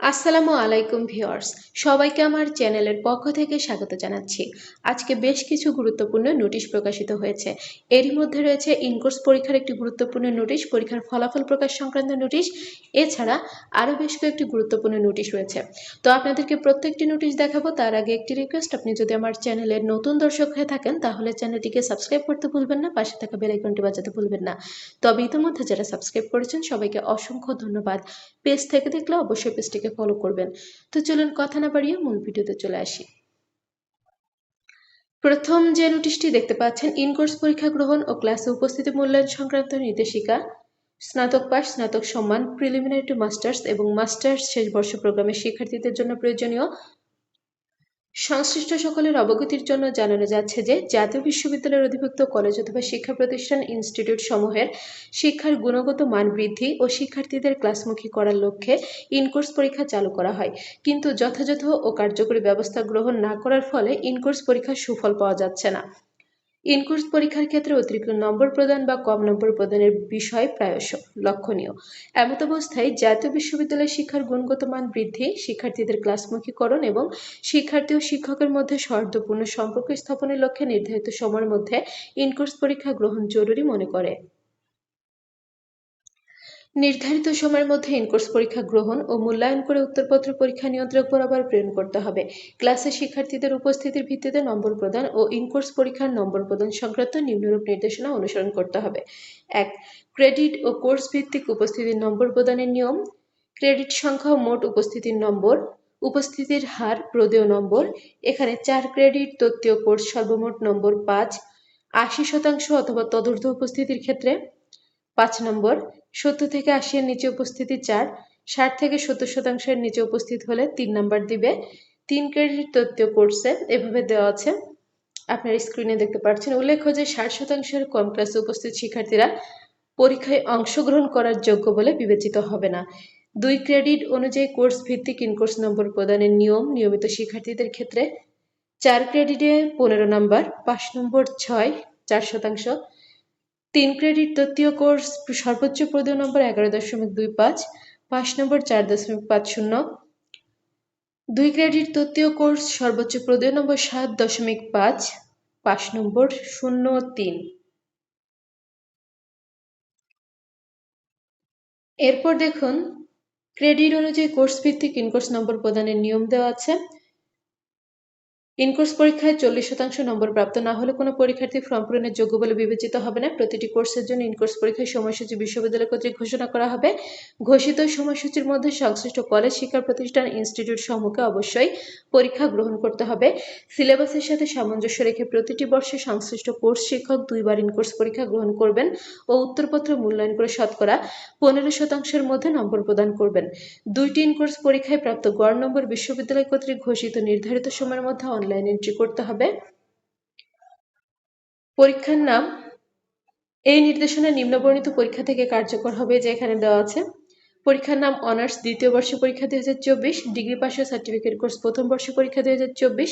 আসসালামু আলাইকুম ভিউয়ার্স, সবাইকে আমার চ্যানেলের পক্ষ থেকে স্বাগত জানাচ্ছি। আজকে বেশ কিছু গুরুত্বপূর্ণ নোটিশ প্রকাশিত হয়েছে। এরই মধ্যে রয়েছে ইনকোর্স পরীক্ষার একটি গুরুত্বপূর্ণ নোটিশ, পরীক্ষার ফলাফল প্রকাশ সংক্রান্ত নোটিশ, এছাড়া আরও বেশ কয়েকটি গুরুত্বপূর্ণ নোটিশ রয়েছে। তো আপনাদেরকে প্রত্যেকটি নোটিশ দেখাবো, তার আগে একটি রিকোয়েস্ট আপনি যদি আমার চ্যানেলের নতুন দর্শক হয়ে থাকেন, তাহলে চ্যানেলটিকে সাবস্ক্রাইব করতে ভুলবেন না, পাশে থাকা বেলাইকনটি বাজাতে ভুলবেন না। তবে ইতিমধ্যে যারা সাবস্ক্রাইব করেছেন, সবাইকে অসংখ্য ধন্যবাদ। পেজ থেকে দেখলে অবশ্যই পেজটিকে ফলো করবেন। তো চলুন কথা না বাড়িয়ে মূল ভিডিওতে চলে আসি। প্রথম যে নোটিশটি দেখতে পাচ্ছেন ইনকোর্স পরীক্ষা গ্রহণ ও ক্লাসে উপস্থিতি মূল্যায়ন সংক্রান্ত নির্দেশিকা, স্নাতক পাশ, স্নাতক সম্মান প্রিলিমিনারি টু মাস্টার্স এবং মাস্টার্স শেষ বর্ষ প্রোগ্রামের শিক্ষার্থীদের জন্য প্রয়োজনীয় সংশ্লিষ্ট সকলের অবগতির জন্য জানানো যাচ্ছে যে, জাতীয় বিশ্ববিদ্যালয়ের অধিভুক্ত কলেজ অথবা শিক্ষা প্রতিষ্ঠান ইনস্টিটিউট সমূহের শিক্ষার গুণগত মান বৃদ্ধি ও শিক্ষার্থীদের ক্লাসমুখী করার লক্ষ্যে ইনকোর্স পরীক্ষা চালু করা হয়। কিন্তু যথাযথ ও কার্যকরী ব্যবস্থা গ্রহণ না করার ফলে ইনকোর্স পরীক্ষার সুফল পাওয়া যাচ্ছে না। ইনকোর্স পরীক্ষার ক্ষেত্রে অতিরিক্ত নম্বর প্রদান বা কম নম্বর প্রদানের বিষয় প্রায়শ লক্ষণীয়। এমত অবস্থায় জাতীয় বিশ্ববিদ্যালয়ের শিক্ষার গুণগত মান বৃদ্ধি, শিক্ষার্থীদের ক্লাসমুখীকরণ এবং শিক্ষার্থী ও শিক্ষকের মধ্যে সৌহার্দ্যপূর্ণ সম্পর্ক স্থাপনের লক্ষ্যে নির্ধারিত সময়ের মধ্যে ইনকোর্স পরীক্ষা গ্রহণ জরুরি মনে করে। নির্ধারিত সময়ের মধ্যে ইনকোর্স পরীক্ষা গ্রহণ ও মূল্যায়ন করে উত্তরপত্র পরীক্ষা নিয়ন্ত্রক বরাবর প্রেরণ করতে হবে। ক্লাসে শিক্ষার্থীদের উপস্থিতির ভিত্তিতে নম্বর প্রদান ও ইনকোর্স পরীক্ষার নম্বর প্রদান সংক্রান্ত নিম্নরূপ নির্দেশনা অনুসরণ করতে হবে। এক, ক্রেডিট ও কোর্স ভিত্তিক উপস্থিতির নম্বর প্রদানের নিয়ম। ক্রেডিট সংখ্যা ও মোট উপস্থিতির নম্বর। উপস্থিতির হার, প্রদেয় নম্বর। এখানে চার ক্রেডিট, তত্ত্বীয় কোর্স, সর্বমোট নম্বর পাঁচ, আশি শতাংশ অথবা তদূর্ধ্ব উপস্থিতির ক্ষেত্রে পাঁচ নম্বর। সত্তর থেকে আশি এর নিচে উপস্থিতি চার, ষাট থেকে সত্তর শতাংশের নিচে উপস্থিত হলে তিন নাম্বার দিবে। তিন ক্রেডিট তত্ত্বীয় কোর্সে এভাবে দেওয়া আছে। আপনার স্ক্রিনে দেখতে পাচ্ছেন, উল্লেখ্য যে ষাট শতাংশের কম ক্লাসে উপস্থিত শিক্ষার্থীরা পরীক্ষায় অংশগ্রহণ করার যোগ্য বলে বিবেচিত হবে না। দুই ক্রেডিট অনুযায়ী কোর্স ভিত্তিক ইনকোর্স নম্বর প্রদানের নিয়ম নিয়মিত শিক্ষার্থীদের ক্ষেত্রে। চার ক্রেডিটে পনেরো নম্বর, পাঁচ নম্বর, ছয়, চার শতাংশ তিন ক্রেডিট তৃতীয় কোর্স সর্বোচ্চ প্রদেয় নম্বর এগারো দশমিক দুই পাঁচ পাঁচ নম্বর চার দশমিক পাঁচ শূন্য। দুই ক্রেডিট তৃতীয় কোর্স সর্বোচ্চ প্রদেয় নম্বর সাত দশমিক পাঁচ পাঁচ নম্বর শূন্য তিন। এরপর দেখুন, ক্রেডিট অনুযায়ী কোর্স ভিত্তিক ইনকোর্স নম্বর প্রদানের নিয়ম দেওয়া আছে। ইনকোর্স পরীক্ষায় চল্লিশ শতাংশ নম্বর প্রাপ্ত না হলে কোনো পরীক্ষার্থী ফর্ম পূরণের যোগ্য বলে বিবেচিত হবে না। প্রতিটি কোর্সের জন্য ইনকোর্স পরীক্ষার সময়সূচি বিশ্ববিদ্যালয় কর্তৃক ঘোষণা করা হবে। ঘোষিত সময়সূচির মধ্যে সংশ্লিষ্ট কলেজ, শিক্ষা প্রতিষ্ঠান, ইনস্টিটিউট সমূহকে অবশ্যই পরীক্ষা গ্রহণ করতে হবে। সিলেবাসের সাথে সামঞ্জস্য রেখে প্রতিটি বর্ষে সংশ্লিষ্ট কোর্স শিক্ষক দুইবার ইনকোর্স পরীক্ষা গ্রহণ করবেন ও উত্তরপত্র মূল্যায়ন করে শতকরা পনেরো শতাংশের মধ্যে নম্বর প্রদান করবেন। দুইটি ইনকোর্স পরীক্ষায় প্রাপ্ত গড় নম্বর বিশ্ববিদ্যালয় কর্তৃক ঘোষিত নির্ধারিত সময়ের মধ্যে অনলাইন এন্ট্রি করতে হবে। পরীক্ষার নাম, এই নির্দেশনা নিম্নবর্ণিত পরীক্ষা থেকে কার্যকর হবে যে এখানে দেওয়া আছে। পরীক্ষার নাম অনার্স দ্বিতীয় বর্ষ পরীক্ষা দুই হাজার চব্বিশ, ডিগ্রি পাশ সার্টিফিকেট কোর্স প্রথম বর্ষ পরীক্ষা দুই হাজার চব্বিশ,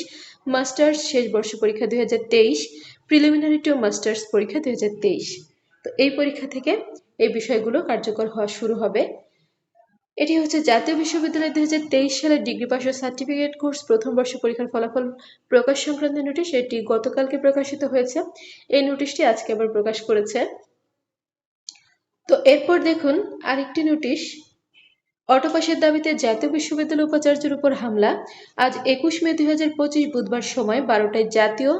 মাস্টার্স শেষ বর্ষ পরীক্ষা দুই হাজার তেইশ, প্রিলিমিনারি টু মাস্টার্স পরীক্ষা দুই হাজার তেইশ। তো এই পরীক্ষা থেকে এই বিষয়গুলো কার্যকর হওয়া শুরু হবে। এটি হচ্ছে জাতীয় বিশ্ববিদ্যালয় দুই হাজার তেইশ সালের ডিগ্রি পাশের সার্টিফিকেট কোর্স প্রথম বর্ষ পরীক্ষার ফলাফল প্রকাশ সংক্রান্ত নোটিশ। এটি গতকালকে প্রকাশিত হয়েছে। এই নোটিশটি আজকে আবার প্রকাশ করেছে। তো এরপর দেখুন আরেকটি নোটিশ। অটোপাসের দাবিতে জাতীয় বিশ্ববিদ্যালয় উপাচার্যের উপর হামলা। আজ একুশ মে দুই হাজার পঁচিশ বুধবার সময় বারোটায় জাতীয়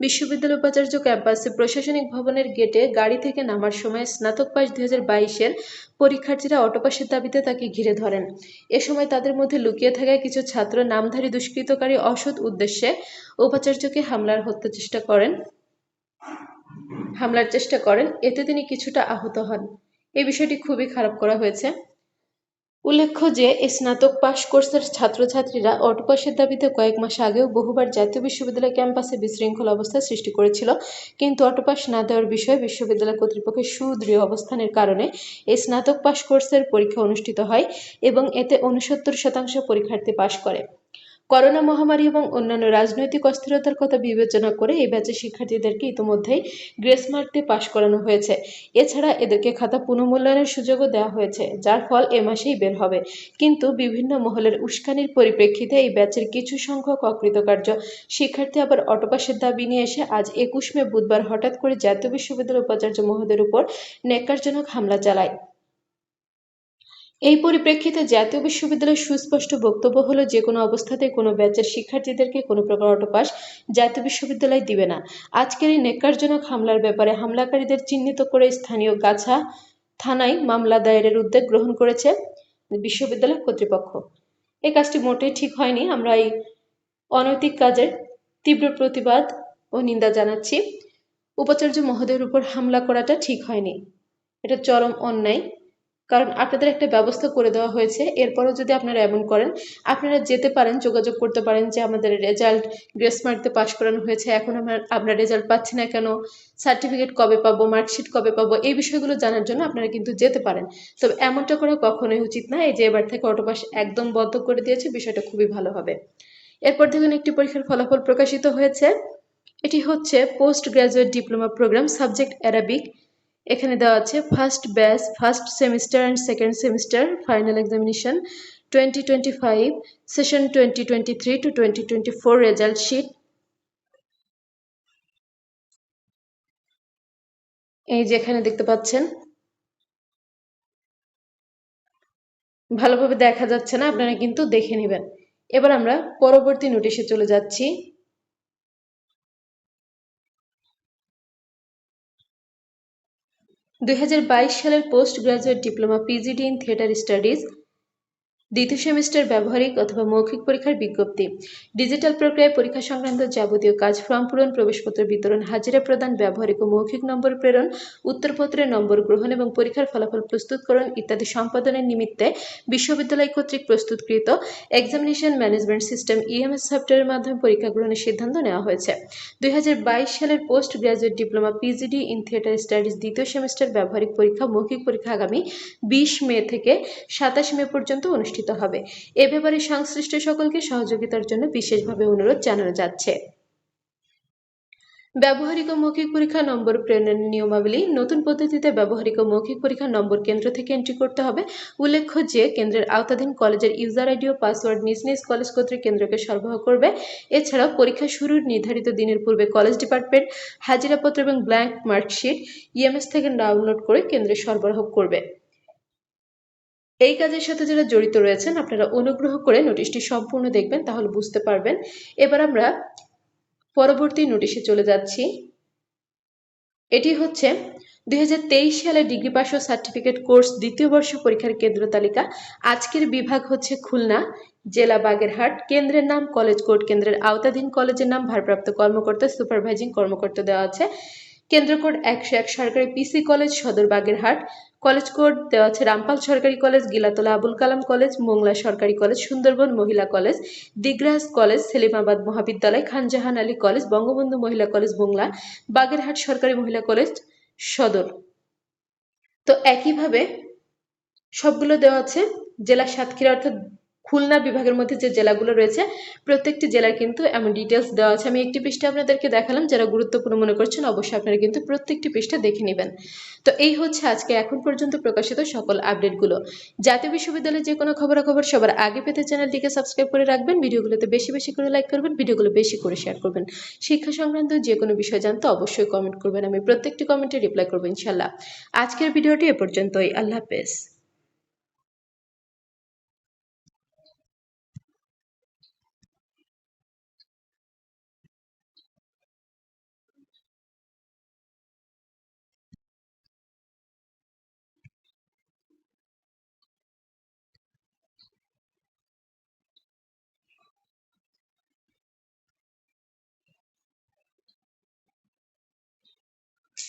বিশ্ববিদ্যালয় উপাচার্য ক্যাম্পাসে প্রশাসনিক ভবনের গেটে গাড়ি থেকে নামার সময় স্নাতক পাস দুই হাজার বাইশের পরীক্ষার্থীরা অটোপাসের দাবিতে তাকে ঘিরে ধরেন। এ সময় তাদের মধ্যে লুকিয়ে থাকা কিছু ছাত্র নামধারী দুষ্কৃতকারী অসৎ উদ্দেশ্যে উপাচার্যকে হামলার হত্যা চেষ্টা করেন। হামলার চেষ্টা করেন, এতে তিনি কিছুটা আহত হন। এই বিষয়টি খুবই খারাপ করা হয়েছে। উল্লেখ্য যে স্নাতক পাস কোর্সের ছাত্রছাত্রীরা অটোপাসের দাবিতে কয়েক মাস আগেও বহুবার জাতীয় বিশ্ববিদ্যালয় ক্যাম্পাসে বিশৃঙ্খল অবস্থা সৃষ্টি করেছিল। কিন্তু অটোপাস না দেওয়ার বিষয়ে বিশ্ববিদ্যালয় কর্তৃপক্ষের সুদৃঢ় অবস্থানের কারণে এই স্নাতক পাস কোর্সের পরীক্ষা অনুষ্ঠিত হয় এবং এতে উনসত্তর শতাংশ পরীক্ষার্থী পাশ করে। করোনা মহামারী এবং অন্যান্য রাজনৈতিক অস্থিরতার কথা বিবেচনা করে এই ব্যাচের শিক্ষার্থীদেরকে ইতিমধ্যেই গ্রেস মার্ক দিয়ে পাশ করানো হয়েছে। এছাড়া এদেরকে খাতা পুনঃমূল্যায়নের সুযোগও দেওয়া হয়েছে, যার ফল এ মাসেই বের হবে। কিন্তু বিভিন্ন মহলের উস্কানির পরিপ্রেক্ষিতে এই ব্যাচের কিছু সংখ্যক অকৃতকার্য শিক্ষার্থী আবার অটোপাসের দাবি নিয়ে এসে আজ একুশ মে বুধবার হঠাৎ করে জাতীয় বিশ্ববিদ্যালয়ের উপাচার্য মহোদয়ের উপর ন্যাক্কারজনক হামলা চালায়। এই পরিপ্রেক্ষিতে জাতীয় বিশ্ববিদ্যালয়ের সুস্পষ্ট বক্তব্য হলো যে কোনো অবস্থাতে কোনো ব্যাচের শিক্ষার্থীদেরকে কোনো প্রকার অটোপাস জাতীয় বিশ্ববিদ্যালয় দিবে না। আজকের এই নেকারজনক হামলার ব্যাপারে হামলাকারীদের চিহ্নিত করে স্থানীয় গাছা থানায় মামলা দায়েরের উদ্যোগ গ্রহণ করেছে বিশ্ববিদ্যালয় কর্তৃপক্ষ। এই কাজটি মোটেই ঠিক হয়নি। আমরা এই অনৈতিক কাজের তীব্র প্রতিবাদ ও নিন্দা জানাচ্ছি। উপাচার্য মহোদয়ের উপর হামলা করাটা ঠিক হয়নি। এটা চরম অন্যায়। কারণ আপনাদের একটা ব্যবস্থা করে দেওয়া হয়েছে। এরপরও যদি আপনারা এমন করেন, আপনারা যেতে পারেন, যোগাযোগ করতে পারেন যে আমাদের রেজাল্ট গ্রেস মার্কতে পাশ করানো হয়েছে, এখন আমরা আমরা রেজাল্ট পাচ্ছি না কেন, সার্টিফিকেট কবে পাবো, মার্কশিট কবে পাবো, এই বিষয়গুলো জানার জন্য আপনারা কিন্তু যেতে পারেন। তবে এমনটা করা কখনোই উচিত না, এই যে এবার থেকে অটোপাস একদম বন্ধ করে দিয়েছে, বিষয়টা খুবই ভালো হবে। এরপর দেখুন, একটি পরীক্ষার ফলাফল প্রকাশিত হয়েছে। এটি হচ্ছে post graduate diploma program subject Arabic. এখানে দেওয়া আছে first batch first semester and second semester final examination twenty twenty five session twenty twenty three to four result sheet এই যে এখানে দেখতে পাচ্ছেন। ভালোভাবে দেখা যাচ্ছে না, আপনারা কিন্তু দেখে নেবেন। এবার আমরা পরবর্তী নোটিশে চলে যাচ্ছি। দুই হাজার বাইশ সালের post graduate diploma PGD in theatre studies দ্বিতীয় সেমিস্টার ব্যবহারিক অথবা মৌখিক পরীক্ষার বিজ্ঞপ্তি। ডিজিটাল প্রক্রিয়ায় পরীক্ষা সংক্রান্ত যাবতীয় কাজ ফর্ম পূরণ, প্রবেশপত্র বিতরণ, হাজিরা প্রদান, ব্যবহারিক ও মৌখিক নম্বর প্রেরণ, উত্তরপত্রের নম্বর গ্রহণ এবং পরীক্ষার ফলাফল প্রস্তুতকরণ ইত্যাদি সম্পাদনের নিমিত্তে বিশ্ববিদ্যালয় কর্তৃক প্রস্তুতকৃত এক্সামিনেশন ম্যানেজমেন্ট সিস্টেম ইএমএস সফটওয়্যারের মাধ্যমে পরীক্ষা গ্রহণের সিদ্ধান্ত নেওয়া হয়েছে। দুই হাজার বাইশ সালের post graduate diploma PGD in theatre studies দ্বিতীয় সেমিস্টার ব্যবহারিক পরীক্ষা, মৌখিক পরীক্ষা আগামী বিশ মে থেকে সাতাশ মে পর্যন্ত অনুষ্ঠিত হবে। এ ব্যাপারে সংশ্লিষ্ট সকলকে সহযোগিতার জন্য বিশেষভাবে অনুরোধ জানানো যাচ্ছে। ব্যবহারিক ও মৌখিক পরীক্ষা নম্বর প্রেরণের নিয়মাবলী, নতুন পদ্ধতিতে ব্যবহারিক ও মৌখিক পরীক্ষা নম্বর কেন্দ্র থেকে এন্ট্রি করতে হবে। উল্লেখ্য যে, কেন্দ্রের আওতাধীন কলেজের ইউজার আইডি ও পাসওয়ার্ড নিজ নিজ কলেজ কর্তৃক কেন্দ্রকে সরবরাহ করবে। এছাড়াও পরীক্ষা শুরুর নির্ধারিত দিনের পূর্বে কলেজ ডিপার্টমেন্ট হাজিরাপত্র এবং ব্ল্যাঙ্ক মার্কশিট ইএমএস থেকে ডাউনলোড করে কেন্দ্রে সরবরাহ করবে। এই কাজের সাথে যারা জড়িত রয়েছেন, আপনারা অনুগ্রহ করে নোটিশটি সম্পূর্ণ দেখবেন, তাহলে বুঝতে পারবেন। এবার আমরা পরবর্তী নোটিশে চলে যাচ্ছি। এটি হচ্ছে দুই সালে ডিগ্রি পাস ও সার্টিফিকেট কোর্স দ্বিতীয় বর্ষ পরীক্ষার কেন্দ্র তালিকা। আজকের বিভাগ হচ্ছে খুলনা, জেলা বাগেরহাট। কেন্দ্রের নাম কলেজ কোর্ট, কেন্দ্রের আওতাধীন কলেজের নাম ভারপ্রাপ্ত কর্মকর্তা, সুপারভাইজিং কর্মকর্তা দেওয়া আছে। কেন্দ্র কোড একশো এক, সরকারি পিসি কলেজ, সদর বাগেরহাট। কলেজ কোড দেওয়া আছে রামপাল সরকারি কলেজ, গিলাতলা আবুল কালাম কলেজ, মোংলা সরকারি কলেজ, সুন্দরবন মহিলা কলেজ দিগ্রাস কলেজ, সেলিমাবাদ মহাবিদ্যালয়, খানজাহান আলী কলেজ, বঙ্গবন্ধু মহিলা কলেজ, মোংলা, বাগেরহাট সরকারি মহিলা কলেজ, সদর। তো একইভাবে সবগুলো দেওয়া আছে, জেলা সাতক্ষীরা অর্থাৎ খুলনা বিভাগের মধ্যে যে জেলাগুলো রয়েছে, প্রত্যেকটি জেলার কিন্তু এমন ডিটেলস দেওয়া আছে। আমি একটি পৃষ্ঠা আপনাদেরকে দেখালাম, যারা গুরুত্বপূর্ণ মনে করছেন অবশ্যই আপনারা কিন্তু প্রত্যেকটি পৃষ্ঠা দেখে নেবেন। তো এই হচ্ছে আজকে, এখন পর্যন্ত প্রকাশিত সকল আপডেটগুলো। জাতীয় বিশ্ববিদ্যালয়ে যে কোনো খবরাখবর সবার আগে পেতে চ্যানেলটিকে সাবস্ক্রাইব করে রাখবেন, ভিডিওগুলোতে বেশি বেশি করে লাইক করবেন, ভিডিওগুলো বেশি করে শেয়ার করবেন। শিক্ষা সংক্রান্ত যে কোনো বিষয় জানতে অবশ্যই কমেন্ট করবেন, আমি প্রত্যেকটি কমেন্টে রিপ্লাই করব ইনশাল্লাহ আজকের ভিডিওটি এ পর্যন্তই, আল্লাহ হাফেজ।